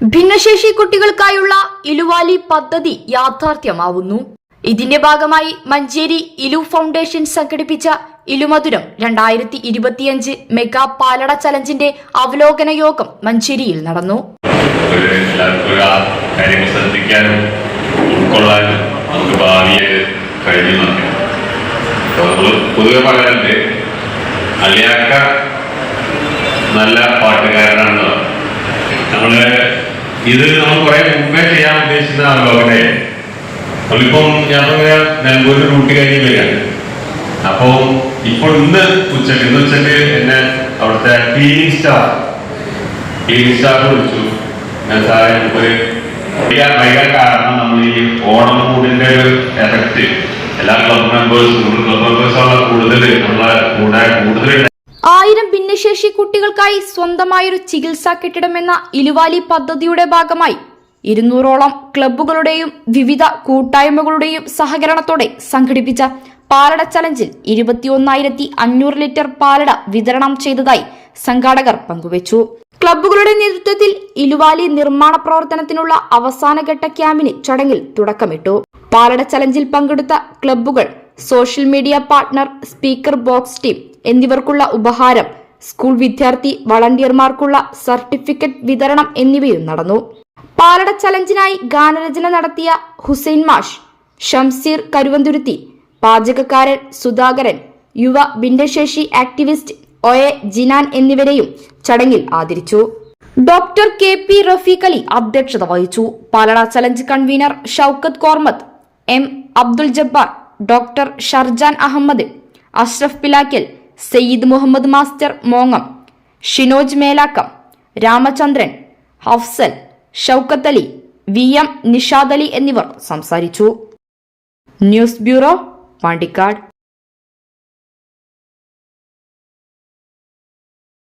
ഭിന്നശേഷി കുട്ടികൾക്കായുള്ള ഇലുവാലി പദ്ധതി യാഥാർത്ഥ്യമാവുന്നു. ഇതിന്റെ ഭാഗമായി മഞ്ചേരി ഇലു ഫൗണ്ടേഷൻ സംഘടിപ്പിച്ച ഇലുമധുരം രണ്ടായിരത്തി ഇരുപത്തിയഞ്ച് മെഗാ പാലട ചലഞ്ചിന്റെ അവലോകന യോഗം മഞ്ചേരിയിൽ നടന്നു. നല്ല പാട്ടുകാരനാണെന്ന് നമ്മളെ നമ്മൾ ഇത് നമ്മൾ കുറെ മുമ്പേ ചെയ്യാൻ ഉദ്ദേശിക്കുന്ന അവിടെ. നമ്മളിപ്പം ഞാൻ പറയാ നിലമ്പൂരിൽ ഡ്യൂട്ടി കഴിഞ്ഞ് വരികയാണ് അപ്പോൾ ഇപ്പോൾ ഇന്ന് ഉച്ചയ്ക്ക് ഇന്ന് ഉച്ചയ്ക്ക് എന്നെ അവിടുത്തെ ക്ലീനിങ് സ്റ്റാഫ് ക്ലീനിങ് സ്റ്റാഫ് വിളിച്ചു. ഞാൻ സാറേ നമുക്കൊരു വൈകാൻ കാരണം നമ്മൾ ഈ ഓണം കൂടിന്റെ ഒരു എഫക്റ്റ് എല്ലാ ക്ലബ് മെമ്പേഴ്സും ക്ലബ് മെമ്പേഴ്സുള്ള കൂടുതൽ നമ്മളെ കൂടെ കൂടുതൽ ആയിരം ഭിന്നശേഷി കുട്ടികൾക്കായി സ്വന്തമായൊരു ചികിത്സാ കെട്ടിടം എന്ന ഇലുവാലി പദ്ധതിയുടെ ഭാഗമായി ഇരുന്നൂറോളം ക്ലബ്ബുകളുടെയും വിവിധ കൂട്ടായ്മകളുടെയും സഹകരണത്തോടെ സംഘടിപ്പിച്ച പാലട ചലഞ്ചിൽ ഇരുപത്തിയൊന്നായിരത്തി അഞ്ഞൂറ് ലിറ്റർ പാലട വിതരണം ചെയ്തതായി സംഘാടകർ പങ്കുവച്ചു. ക്ലബ്ബുകളുടെ നേതൃത്വത്തിൽ ഇലുവാലി നിർമ്മാണ പ്രവർത്തനത്തിനുള്ള അവസാനഘട്ട ക്യാമ്പിന് ചടങ്ങിൽ തുടക്കമിട്ടു. പാലട ചലഞ്ചിൽ പങ്കെടുത്ത ക്ലബ്ബുകൾ social media partner speaker box team എന്നിവർക്കുള്ള ഉപഹാരം സ്കൂൾ വിദ്യാർത്ഥി വളണ്ടിയർമാർക്കുള്ള സർട്ടിഫിക്കറ്റ് വിതരണം എന്നിവയും നടന്നു. പാലട ചലഞ്ചിനായി ഗാനരചന നടത്തിയ ഹുസൈൻ മാഷ് ഷംസീർ കരുവന്തുരുത്തി പാചകക്കാരൻ സുധാകരൻ യുവ ഭിന്നശേഷി ആക്ടിവിസ്റ്റ് ഒ എ ജിനാൻ എന്നിവരെയും ചടങ്ങിൽ ആദരിച്ചു. Doctor K P Rafeeq Ali അധ്യക്ഷത വഹിച്ചു. പാലട challenge convener Shoukath Kormath M Abdul Jabbar doctor Sharjan Ahmed Ashraf Pilakkal Sayyid Muhammad master മോങ്ങം Shinoj Melakkam Ramachandran Hafsal Shoukath Ali V M Nishad Ali എന്നിവർ സംസാരിച്ചു. News bureau Pandikkad.